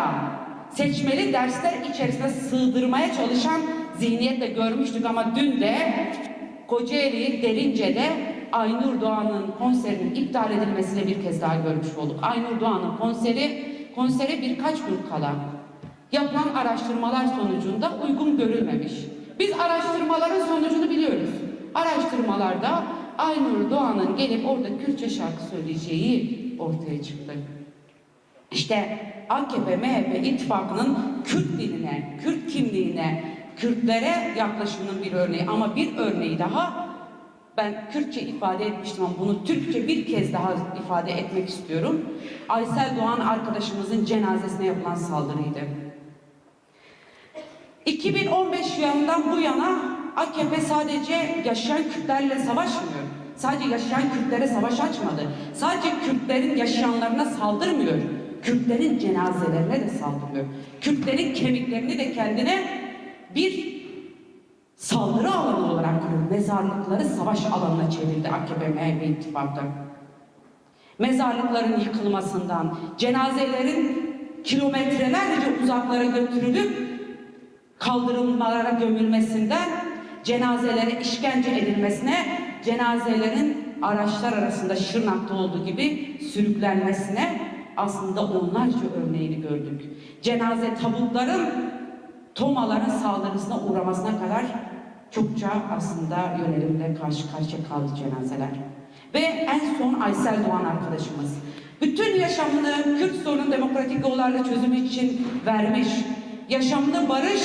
da seçmeli dersler içerisine sığdırmaya çalışan zihniyetle görmüştük ama dün de Kocaeli Derince'de Aynur Doğan'ın konserinin iptal edilmesini bir kez daha görmüş olduk. Aynur Doğan'ın konseri konsere birkaç gün kala yapılan araştırmalar sonucunda uygun görülmemiş. Biz araştırmaların sonucunu biliyoruz. Araştırmalarda Aynur Doğan'ın gelip orada Kürtçe şarkı söyleyeceği ortaya çıktı. İşte AKP MHP ittifakının Kürt diline, Kürt kimliğine, Kürtlere yaklaşımının bir örneği ama bir örneği daha ben Kürtçe ifade etmiştim ama bunu Türkçe bir kez daha ifade etmek istiyorum. Aysel Doğan arkadaşımızın cenazesine yapılan saldırıydı. 2015 yılından bu yana AKP sadece yaşayan Kürtlerle savaşmıyor. Sadece yaşayan Kürtlere savaş açmadı. Sadece Kürtlerin yaşayanlarına saldırmıyor. Kürtlerin cenazelerine de saldırıyor. Kürtlerin kemiklerini de kendine bir saldırı alanı olarak görüyor. Mezarlıkları savaş alanına çevirdi AKP MHP ittifakı. Mezarlıkların yıkılmasından, cenazelerin kilometrelerce uzaklara götürülüp kaldırımlara gömülmesinden, cenazelere işkence edilmesine, cenazelerin araçlar arasında Şırnak'ta olduğu gibi sürüklenmesine aslında onlarca örneğini gördük. Cenaze tabutların tomaların saldırısına uğramasına kadar çokça aslında yönelimle karşı karşıya kaldı cenazeler. Ve en son Aysel Doğan arkadaşımız. Bütün yaşamını Kürt sorunun demokratik yollarla çözümü için vermiş, yaşamını barış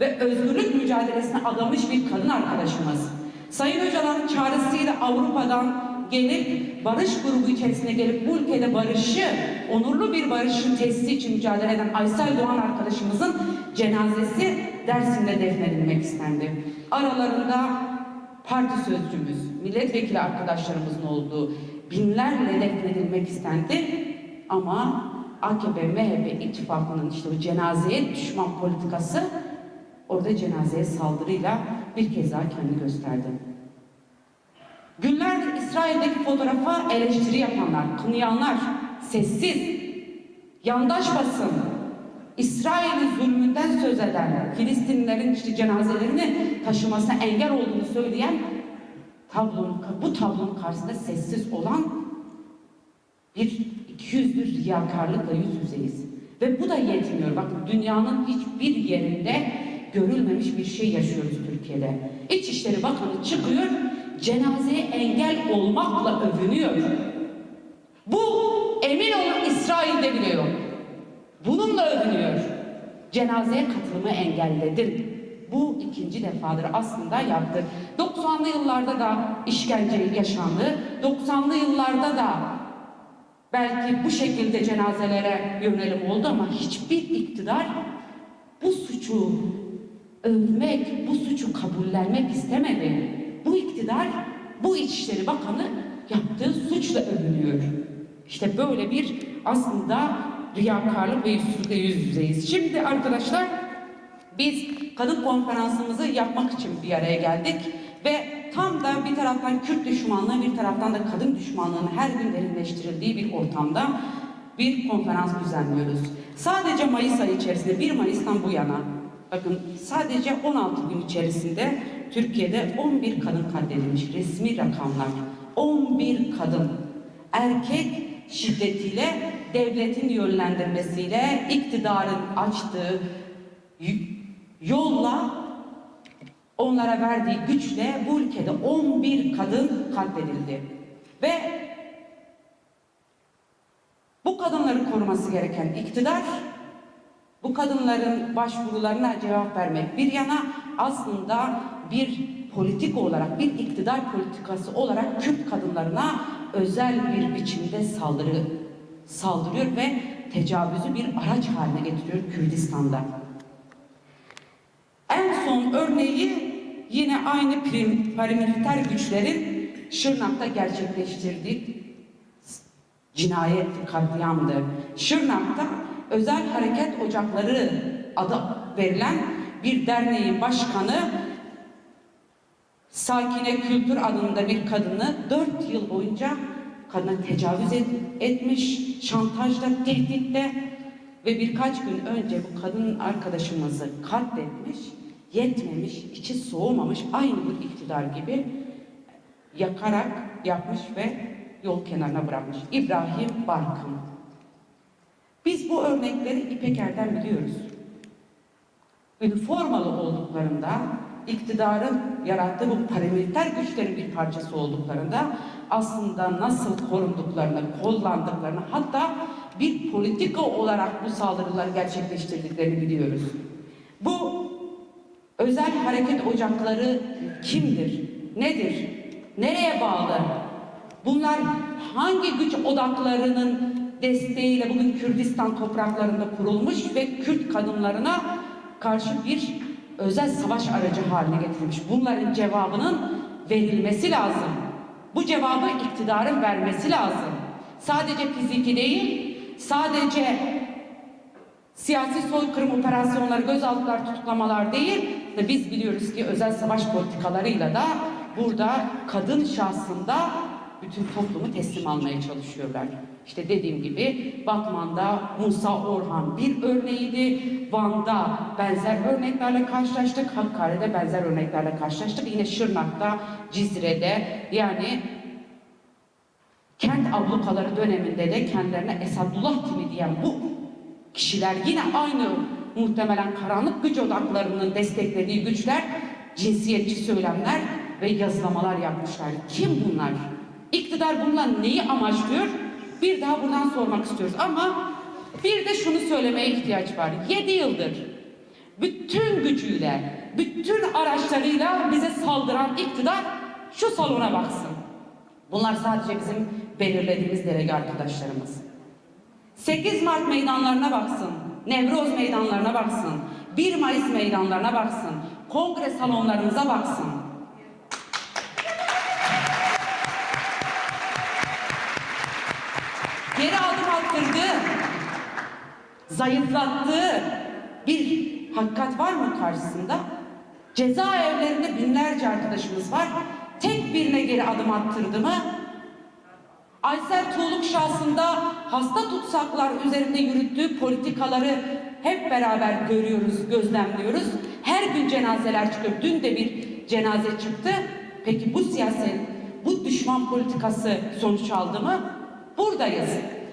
ve özgürlük mücadelesine adamış bir kadın arkadaşımız. Sayın Öcalan'ın çağrısıyla Avrupa'dan gelip barış grubu içerisine gelip bu ülkede barışı, onurlu bir barışın tesisi için mücadele eden Aysel Doğan arkadaşımızın cenazesi Dersim'de defnedilmek istendi. Aralarında parti sözcümüz, milletvekili arkadaşlarımızın olduğu binlerle defnedilmek istendi. Ama AKP, MHP ittifakının işte bu cenazeye düşman politikası orada cenazeye saldırıyla bir kez daha kendini gösterdi. İsrail'deki fotoğrafa eleştiri yapanlar, kınayanlar, sessiz, yandaş basın, İsrail'in zulmünden söz eden, Filistinlilerin işte cenazelerini taşımasına engel olduğunu söyleyen tablonun, bu tablonun karşısında sessiz olan bir ikiyüzlü riyakarlıkla yüz yüzeyiz. Ve bu da yetmiyor. Bakın dünyanın hiçbir yerinde görülmemiş bir şey yaşıyoruz Türkiye'de. İçişleri Bakanı çıkıyor, cenazeye engel olmakla övünüyor. Bu emin olun İsrail'de bile yok. Bununla övünüyor. Cenazeye katılımı engelledim. Bu ikinci defadır aslında yaptı. 90'lı yıllarda da işkence yaşandı. 90'lı yıllarda da belki bu şekilde cenazelere yönelim oldu ama hiçbir iktidar bu suçu övmek, bu suçu kabullenmek istemedi. İktidar, bu İçişleri Bakanı yaptığı suçla övünüyor. İşte böyle bir aslında riyakarlık ve yüzsüzlükle yüz yüzeyiz. Şimdi arkadaşlar biz kadın konferansımızı yapmak için bir araya geldik ve tam da bir taraftan Kürt düşmanlığı bir taraftan da kadın düşmanlığının her gün derinleştirildiği bir ortamda bir konferans düzenliyoruz. Sadece Mayıs ayı içerisinde 1 Mayıs'tan bu yana bakın sadece 16 gün içerisinde Türkiye'de 11 kadın katledilmiş resmi rakamlar. 11 kadın erkek şiddetiyle devletin yönlendirmesiyle iktidarın açtığı yolla onlara verdiği güçle bu ülkede 11 kadın katledildi. Ve bu kadınları koruması gereken iktidar bu kadınların başvurularına cevap vermek bir yana aslında bir politik olarak, bir iktidar politikası olarak Kürt kadınlarına özel bir biçimde saldırı saldırıyor ve tecavüzü bir araç haline getiriyor Kürdistan'da. En son örneği yine aynı prim, paramiliter güçlerin Şırnak'ta gerçekleştirdiği cinayet, katliamdı. Şırnak'ta özel hareket ocakları adı verilen bir derneğin başkanı Sakine Kültür adında bir kadını dört yıl boyunca kadına tecavüz et, etmiş, şantajla, tehditle ve birkaç gün önce bu kadın arkadaşımızı katletmiş, yetmemiş, içi soğumamış aynı bir iktidar gibi yakarak yapmış ve yol kenarına bırakmış. İbrahim Barkın. Biz bu örnekleri İpeker'den biliyoruz. Üniformalı olduklarında, iktidarın yarattığı bu paramiliter güçlerin bir parçası olduklarında aslında nasıl korunduklarını, kollandıklarını hatta bir politika olarak bu saldırıları gerçekleştirdiklerini biliyoruz. Bu özel hareket ocakları kimdir? Nedir? Nereye bağlı? Bunlar hangi güç odaklarının desteğiyle bugün Kürdistan topraklarında kurulmuş ve Kürt kadınlarına karşı bir özel savaş aracı haline getirilmiş. Bunların cevabının verilmesi lazım. Bu cevabı iktidarın vermesi lazım. Sadece fiziki değil, sadece siyasi soykırım operasyonları, gözaltılar, tutuklamalar değil biz biliyoruz ki özel savaş politikalarıyla da burada kadın şahsında bütün toplumu teslim almaya çalışıyorlar. İşte dediğim gibi Batman'da Musa Orhan bir örneğiydi. Van'da benzer örneklerle karşılaştık. Hakkari'de benzer örneklerle karşılaştık. Yine Şırnak'ta, Cizre'de yani kent ablukaları döneminde de kendilerine Esadullah kimi diyen bu kişiler yine aynı muhtemelen karanlık güç odaklarının desteklediği güçler cinsiyetçi söylemler ve yazılamalar yapmışlar. Kim bunlar? İktidar bunlar neyi amaçlıyor? Bir daha buradan sormak istiyoruz ama bir de şunu söylemeye ihtiyaç var. 7 yıldır bütün gücüyle, bütün araçlarıyla bize saldıran iktidar şu salona baksın. Bunlar sadece bizim belirlediğimiz delege arkadaşlarımız. 8 Mart meydanlarına baksın, Nevroz meydanlarına baksın, 1 Mayıs meydanlarına baksın, kongre salonlarımıza baksın. Geri adım attırdı, zayıflattığı bir hakikat var mı karşısında? Cezaevlerinde binlerce arkadaşımız var. Tek birine geri adım attırdı mı? Aysel Tuğluk şahsında hasta tutsaklar üzerinde yürüttüğü politikaları hep beraber görüyoruz, gözlemliyoruz. Her gün cenazeler çıkıyor. Dün de bir cenaze çıktı. Peki bu siyaset, bu düşman politikası sonuç aldı mı? Buradayız.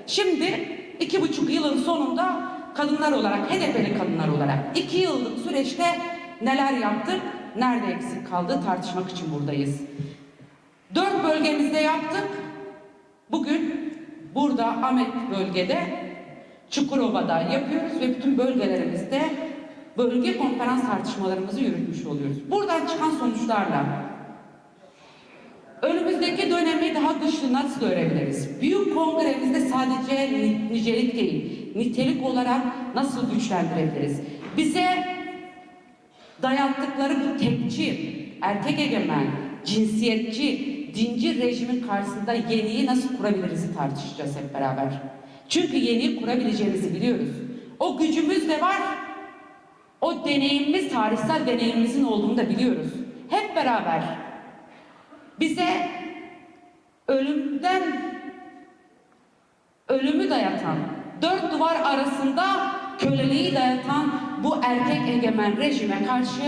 Şimdi iki buçuk yılın sonunda kadınlar olarak, HDP'li kadınlar olarak iki yıllık süreçte neler yaptık, nerede eksik kaldı tartışmak için buradayız. Dört bölgemizde yaptık. Bugün burada Ahmet bölgede Çukurova'da yapıyoruz ve bütün bölgelerimizde bölge konferans tartışmalarımızı yürütmüş oluyoruz. Buradan çıkan sonuçlarla önümüzdeki dönemi daha güçlü nasıl görebiliriz? Büyük kongremizde sadece ni- nicelik değil, nitelik olarak nasıl güçlendirebiliriz? Bize dayattıkları bu tekçi, erkek egemen, cinsiyetçi, dinci rejimin karşısında yeniyi nasıl kurabiliriz tartışacağız hep beraber. Çünkü yeniyi kurabileceğimizi biliyoruz. O gücümüz de var. O deneyimimiz, tarihsel deneyimimizin olduğunu da biliyoruz. Hep beraber bize ölümden ölümü dayatan, dört duvar arasında köleliği dayatan bu erkek egemen rejime karşı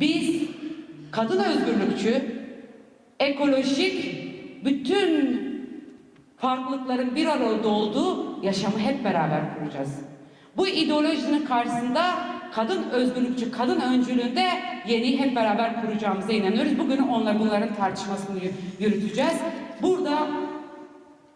biz kadın özgürlükçü, ekolojik, bütün farklılıkların bir arada olduğu yaşamı hep beraber kuracağız. Bu ideolojinin karşısında kadın özgürlükçü, kadın öncülüğünde yeni hep beraber kuracağımıza inanıyoruz. Bugün onlar bunların tartışmasını yü- yürüteceğiz. Burada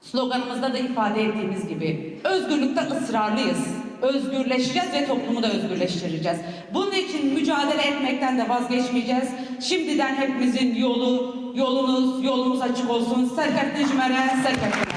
sloganımızda da ifade ettiğimiz gibi özgürlükte ısrarlıyız. Özgürleşeceğiz ve toplumu da özgürleştireceğiz. Bunun için mücadele etmekten de vazgeçmeyeceğiz. Şimdiden hepimizin yolu, yolunuz, yolumuz açık olsun. Serkat Necmer'e, Serkat.